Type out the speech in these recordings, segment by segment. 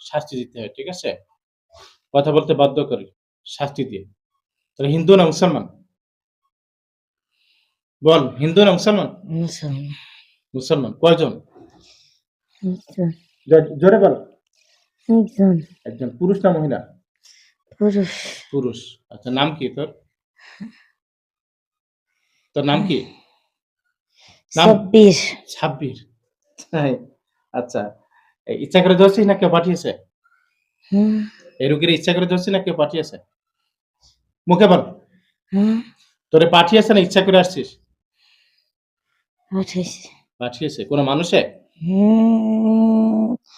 শাস্তি দিতে হয় ঠিক আছে? কথা বলতে বাধ্য করে শাস্তি দিয়ে। তাহলে হিন্দু না মুসলমান? বল হিন্দু না মুসলমান? মুসলমান। কয়জন? একজন। জোরে বল। একজন। একজন পুরুষ না মহিলা? পুরুষ। পুরুষ। আচ্ছা নাম কি তোর? তোর নাম কি? ছাব্বিশ। ছাব্বির তাই আচ্ছা। ইচ্ছা করে ধরছিস না কেউ পাঠিয়েছে? এই রুগীর ইচ্ছা করে ধরছিস না কেউ পাঠিয়েছে? মুখে বল। তোরে পাঠিয়েছে না ইচ্ছা করে আসছিস? পাঠিয়েছে। কোনো মানুষে?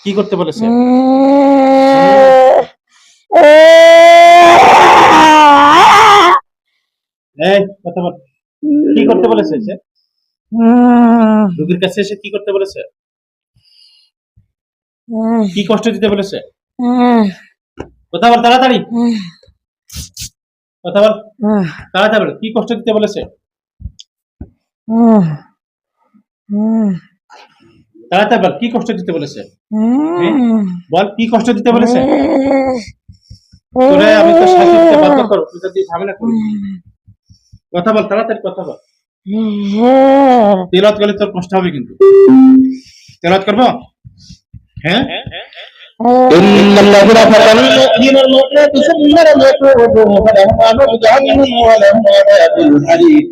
কি করতে বলেছে? এই কথা বল। কি করতে বলেছে রুগীর কাছে এসে কি করতে বলেছে? কি কষ্ট দিতে বলেছে? কথা বল তাড়াতাড়ি। কথা বল। তাড়াতাড়ি বল কি কষ্ট দিতে বলেছে? তাড়াতাড়ি বল কি কষ্ট দিতে বলেছে? বল কি কষ্ট দিতে বলেছে? তোরে আমি তো শাস্তি দিতে বাধ্য করব তুই যদি ঝামেলা করিস। কথা বল তাড়াতাড়ি কথা বল। তেলাত করলে তোর কষ্ট হবে কিন্তু। তেলাত করব? হ্যাঁ إن الذين فتنوا المؤمن المؤمنات ثم لم يتوبوا فلهم عذاب جهنم ولهم عذاب الحريق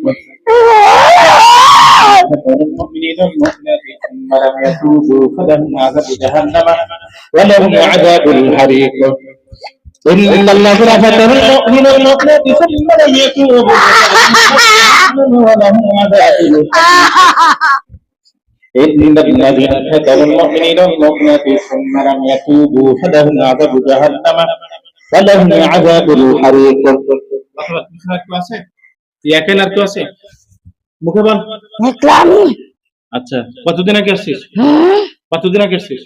فتنوا المؤمنين المؤمنات ثم لم يتوبوا فلهم عذاب جهنم ولهم عذاب الحريق إن الذين فتنوا المؤمن المؤمنات ثم لم يتوبوا فلهم ولهم عذاب الحريق إن الذين فتنوا المؤمنين والمؤمنات ثم لم يتوبوا فلهم عذاب جهنم ولهم عذاب الحريق কথা বল পিছনে আর কেউ আছে তুই একাই না আর কেউ আছে মুখে বল দেখলাম আচ্ছা কতদিন আগে আসছিস কতদিন আগে আসছিস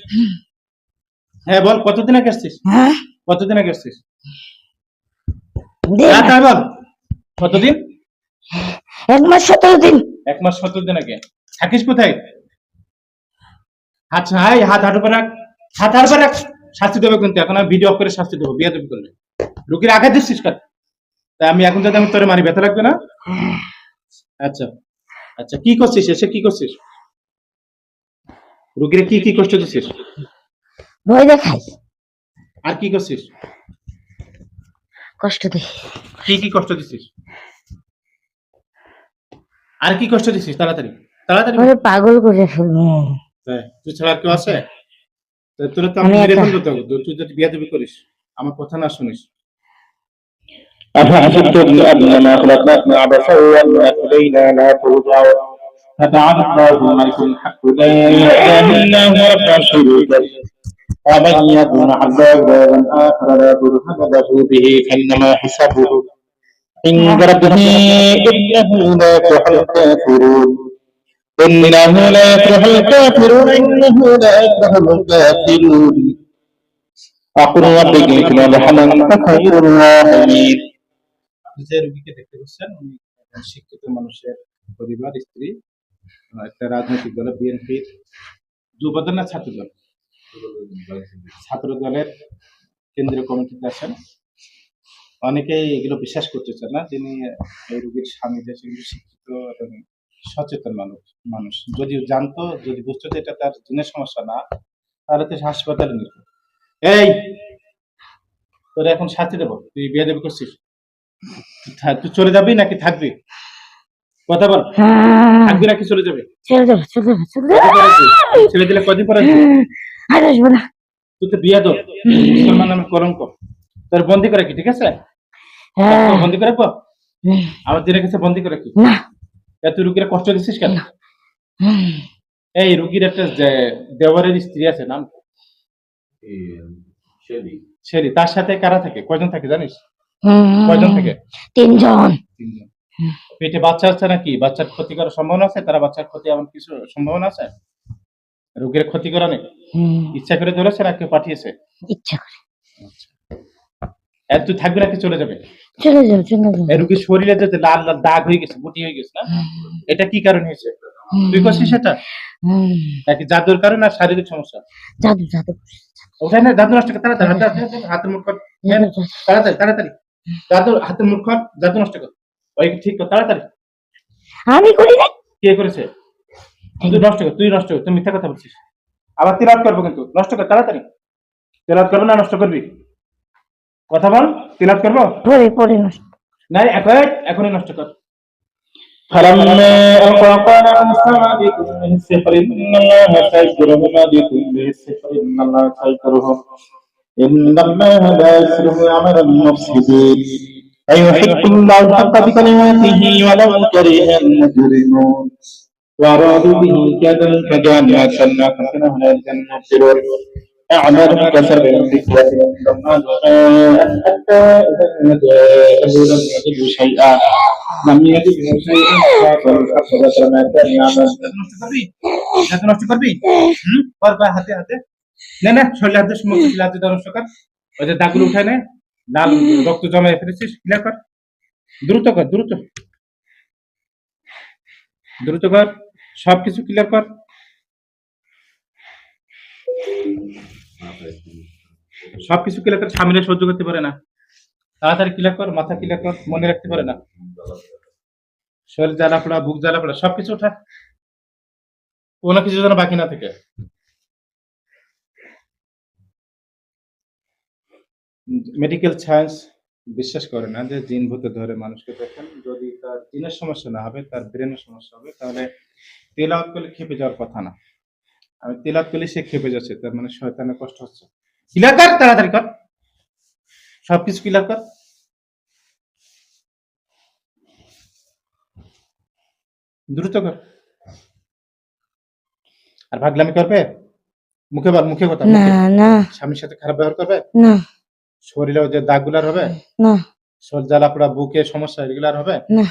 হ্যাঁ বল কতদিন আগে আসছিস হ্যাঁ কতদিন আগে আসছিস দিন হ্যাঁ, তাই বল কতদিন এক মাস সতেরো দিন এক মাস সত্তর দিন আগে থাকিস কোথায় হাত হাই হাত হাঁটু রাখ হাত হাঁটু রাখ শাস্তি দেবে কিন্তু। এখন আমি ভিডিও অফ করে শাস্তি দেবো বিয়ে দেবী করলে। রুগীর আঘাত দিচ্ছিস কাট তাই আমি এখন যদি আমি তোরে মারি ব্যথা লাগবে না? আচ্ছা আচ্ছা কি করছিস? এসে কি করছিস? রুগীর কি কি কষ্ট দিচ্ছিস ভয় দেখাই। আর কি করছিস? কষ্ট দেই। কি কি কষ্ট দিচ্ছিস আর কি কষ্ট দিচ্ছিস তাড়াতাড়ি তাড়াতাড়ি পাগল করে ফেলব। হ্যাঁ, তুই ছাড়া আর কেউ আছে তা তোরা তো আমি আমি মেরে একা। ফেলবো তো তুই যদি বিয়ে দেবী করিস আমার কথা না শুনিস أفحسبتم أنما خلقناكم عبثا وأنكم إلينا لا ترجعون فتعالى الله الملك الحق لا إله إلا هو رب العرش العظيم ومن يكون عذابا آخر لا برهان له به فإنما حسابه عند ربه إنه لا يفلح الكافرون إنه لا يفلح الكافرون إنه لا يفلح الكافرون أقول ربك مثل لحما فخير الراحمين আপনি যে রুগীকে দেখতে পাচ্ছেন উনি একজন শিক্ষিত মানুষের পরিবার স্ত্রী আহ, একটা রাজনৈতিক দল বিএনপির যুব দল না ছাত্র দল ছাত্র দলের কেন্দ্রীয় কমিটিতে আছেন অনেকেই এগুলো বিশ্বাস করতেছে না তিনি এই রুগীর স্বামী যে সেগুলো শিক্ষিত এবং সচেতন মানুষ মানুষ। যদি জানতো যদি বুঝতো যে এটা তার জিনের সমস্যা না তাহলে তো হাসপাতালে নিত এই! তোর এখন সাথে দেবো তুই বিয়ে দেবে করছিস? তুই চলে যাবি নাকি থাকবি? কথা বল। থাকবি নাকি চলে যাবে? চলে যাব চলে যাব চলে যাব? ছেড়ে দিলে কদিন পর? আর আসব না। তুই তো বিয়া দো মুসলমান নামের কলঙ্ক তোর বন্দি করে কি ঠিক আছে? হ্যাঁ। বন্দি করে আমার দিনের কাছে বন্দি করে কি না। তুই রুগীরা কষ্ট দিচ্ছিস কেন? এই রুগীর একটা যে- দেওয়ারের স্ত্রী আছে নাম শেরি তার সাথে কারা থাকে? কয়জন থাকে জানিস? কয়জন থেকে? তিনজন। তিনজন। পেটে বাচ্চা আছে নাকি? বাচ্চার ক্ষতি করার সম্ভাবনা আছে? তারা বাচ্চার ক্ষতি এমন কিছু সম্ভাবনা আছে? রোগীর ক্ষতি করা নেই? ইচ্ছা করে ধরেছে না কেউ পাঠিয়েছে? ইচ্ছা করে। আর তুই থাকবি নাকি চলে যাবে? চলে যাব চলে যাব এই রোগীর শরীরে যে লাল লাল দাগ হয়ে গেছে গুটি হয়ে গেছে না? এটা কি কারণে হয়েছে? তুই করছিস সেটা? নাকি জাদুর কারণে আর শারীরিক সমস্যা? জাদু জাদু উঠাই না জাদু নষ্ট কর তাড়াতাড়ি হাতে হাতে মুখ কর নেন, তাড়াতাড়ি তাড়াতাড়ি। জাদু হাতের মুখ কর জাদু নষ্ট কর। ওই ঠিক কর তাড়াতাড়ি। আমি করি না কে করেছে? তুই নষ্ট কর তুই নষ্ট কর তুই মিথ্যা কথা বলছিস। আবার তিলাত করব কিন্তু নষ্ট কর তাড়াতাড়ি। তিলাত করব না নষ্ট করবি? কথা বল তিলাত করবো পরে পরে নষ্ট না এখন এখনই নষ্ট কর فلما ألقى قال موسى ما بكم من سحر إن الله سيجره ما بكم من سحر إن الله سيجره إن الله لا يسره عمل المفسدين أيحق الله الحق بكلماته ولو كره المجرمون وأرادوا به كذا فجعلنا أرسلنا فسنة من المبصرون أعمال كسر ذكرى لما جاء حتى إذا جاءه لم يجد شيئا لم يجده شيئا خاف الحسرة ما كان يعمل নষ্ট করবি জাদু নষ্ট করবি হুম কর বা হাতে হাতে না না শরীরে হাতে সমস্ত হাতে নষ্ট কর ওই যে দাগগুলো উঠায় নে লাল রক্ত জমা ফেলেছিস ক্লিয়ার কর দ্রুত কর দ্রুত দ্রুত কর সবকিছু ক্লিয়ার কর সবকিছু ক্লিয়ার কর স্বামীরা সহ্য করতে পারে না। তাড়াতাড়ি ক্লিয়ার কর, মাথা ক্লিয়ার কর, মনে রাখতে পারে না। শরীর জ্বালা পড়া বুক জ্বালা পড়া সবকিছু উঠা কোনো কিছু যেন বাকি না থাকে। মেডিকেল সায়েন্স বিশ্বাস করে না যে জিন ভূতে ধরে মানুষকে দেখেন, যদি তার জিনের সমস্যা না হবে, তার ব্রেনের সমস্যা হবে, তাহলে তেলাওয়াত করলে খেপে যাওয়ার কথা না। আমি তেলাওয়াত করলে সে খেপে যাচ্ছে তার মানে শয়তানের কষ্ট হচ্ছে। ক্লিয়ার কর তাড়াতাড়ি কর। সবকিছু ক্লিয়ার কর। দ্রুত কর। আর ভাগলামি করবে? মুখে বল মুখে কথা না না। স্বামীর সাথে খারাপ ব্যবহার করবে? না। শরীরে যে দাগগুলার হবে? না। শরীর জ্বালা পোড়া বুকে সমস্যা এগুলার হবে? না।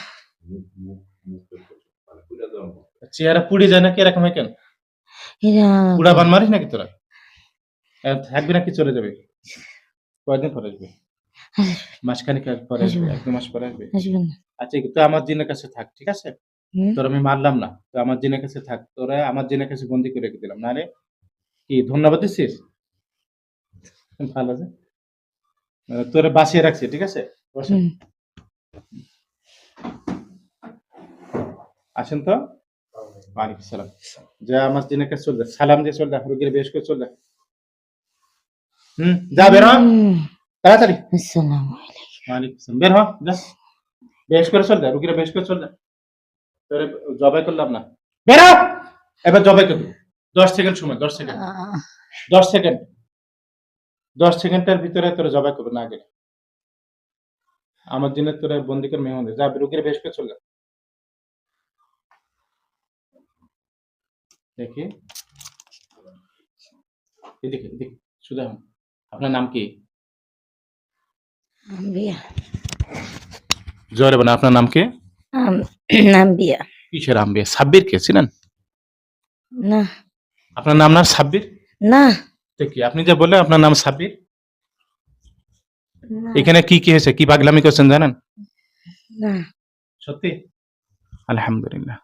চেহারা পুড়ে যায় নাকি এরকম হয় কেন? বান মারিস নাকি তোরা? থাকবি নাকি চলে যাবে? কয়দিন পরে আসবে? মাসখানিক পরে আসবে এক মাস পরে আসবে? আচ্ছা তো আমার জিনের কাছে থাক ঠিক আছে? তোর আমি মারলাম না। তো আমার জিনের কাছে থাক তোরা আমার জিনের কাছে বন্দি করে রেখে দিলাম। না রে কি ধন্যবাদ দিচ্ছিস ভালো আছে তোরা বাঁচিয়ে রাখছি ঠিক আছে। আসেন তো। বেশ করে। তাড়াতাড়ি। ওয়ালাইকুম বের হ যা। বেশ করে চল যা রুগীরা বেশ করে চল যা। তোরে জবাই করলাম না। বের হ! এবার জবাই করবি। দশ সেকেন্ড সময় দশ সেকেন্ড। দশ সেকেন্ড। দশ সেকেন্ডের ভিতরে তোরা জবাই করবে না আগে। আমার দিনের তোরা বন্দি করে মেহমান যা রুগীর বেশ করে চল যা। দেখি। এদিকে এদিকে সুধা আপনার নাম কি? জয় রেবানা আপনার নাম কি? আম- নাম বিয়া কিসের আম্বিয়া? সাব্বির কে ছিলেন না। আপনার নাম না সাব্বির? না। কি আপনি যে বললেন আপনার নাম সাব্বির? এখানে কি কি হয়েছে? কি পাগলামি করছেন জানেন? না। সত্যি? আলহামদুলিল্লাহ।